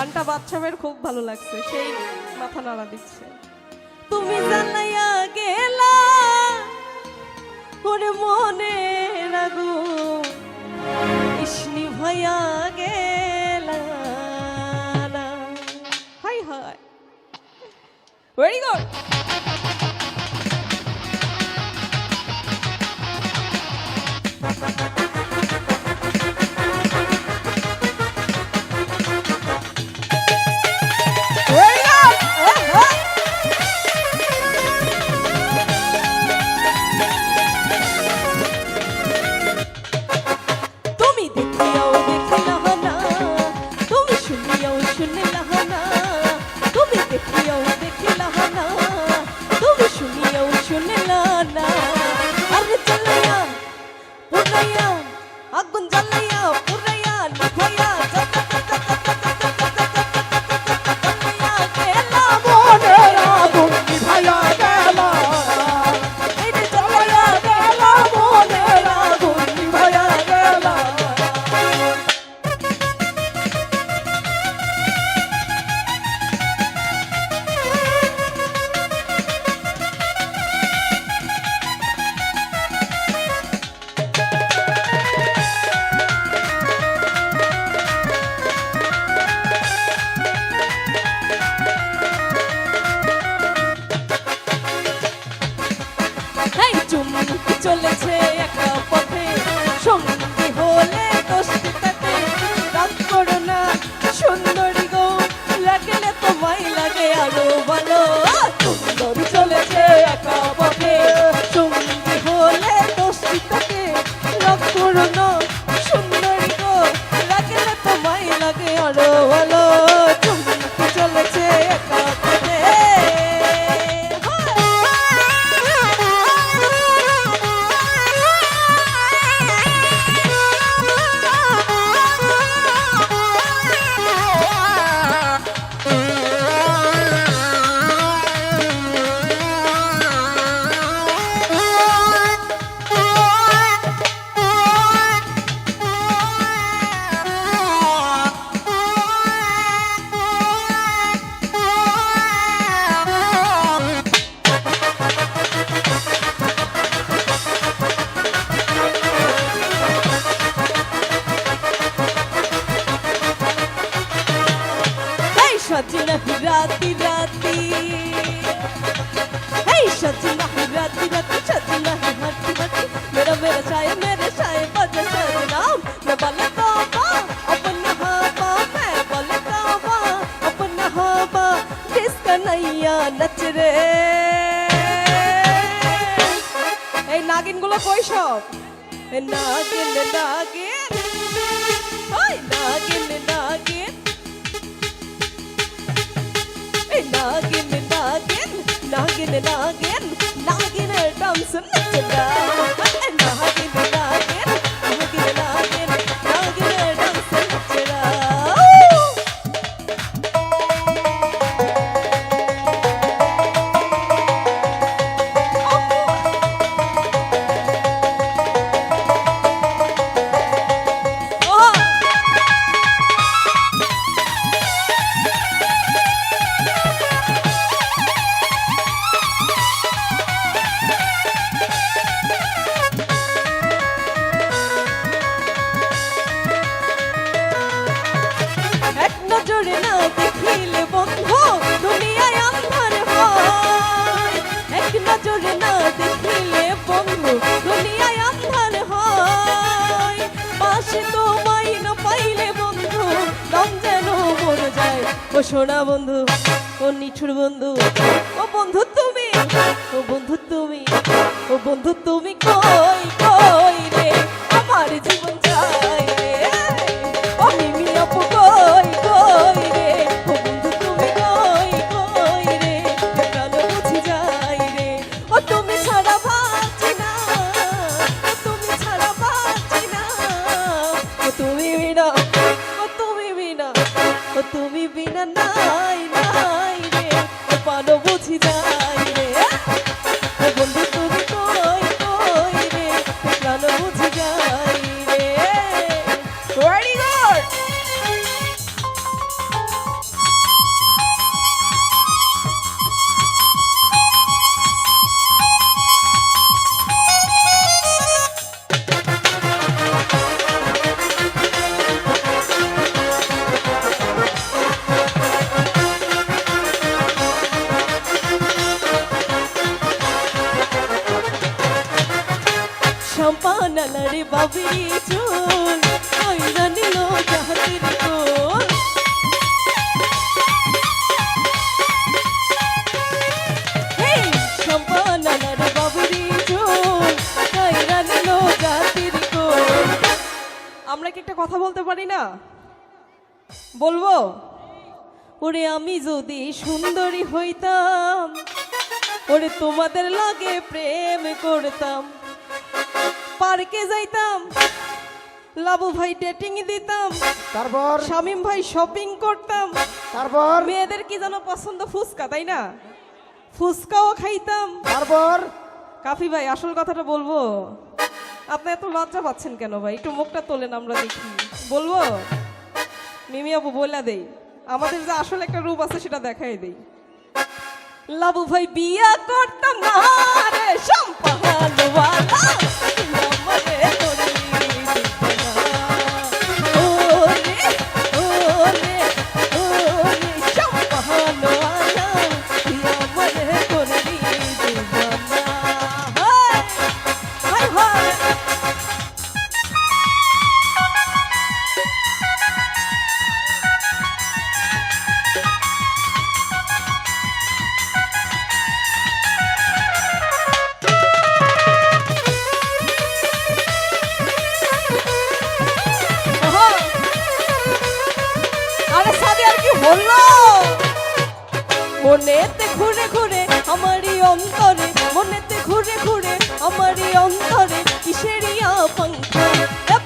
গানটা বাচ্চামের খুব ভালো লাগছে সেই মাথা নাড়া দিচ্ছে। তুমি জানাইয়া গেলা ওরে মনে রাগু। ইসনি ভাইয়া গেলা। High high. ভেরি গুড লাগে আরও ভালো Hey, सजना ही राती राती Hey, सजना ही राती राती सजना ही हटी हटी मेरा मेरा साया मेरे साए बजा सजनाम मैं बोले तौबा अपना हवा मैं बोले तौबा अपना हवा जिसका नैया नच রে এই নাগিনগুলো কই সব এই নাগিন নাগিন ওই নাগিন নাগিন নাগিন নাগিন নাগিনের ডান্স নচরা যায়। ও সোনা বন্ধু, ও নিঠুর বন্ধু, ও বন্ধু তুমি, ও বন্ধু তুমি, ও বন্ধু তুমি কই কই রে? আমার জীবন তুমি বিনা নাই নাই। সম্পানার বাবরি চুল কইরা নিল কোল আমরা কি একটা কথা বলতে পারি না? বলব? ওরে আমি যদি সুন্দরী হইতাম ওরে তোমাদের লাগে প্রেম করতাম। পার্কে যাইতাম। লাবু ভাই ডেটিং দিতাম। তারপর? শামিম ভাই শপিং করতাম। তারপর? মেয়েদের কি যেন পছন্দ ফুচকা তাই না? ফুচকাও খাইতাম। তারপর? কাফি ভাই আসল কথাটা বলব। আপনি এত লজ্জা পাচ্ছেন কেন ভাই? একটু মুখটা তোলেন আমরা দেখি। বলব? মিমি আপু বলে দেই। আমাদের যে আসল একটা রূপ আছে সেটা দেখাই দেই। লাবু ভাই বিয়া করতাম না রে সম্পাহালওয়ালা মনেতে ঘুরে ঘুরে আমারই অন্তরে মনেতে ঘুরে ঘুরে আমারই অন্তরে কিসেরিয়া পঙ্খা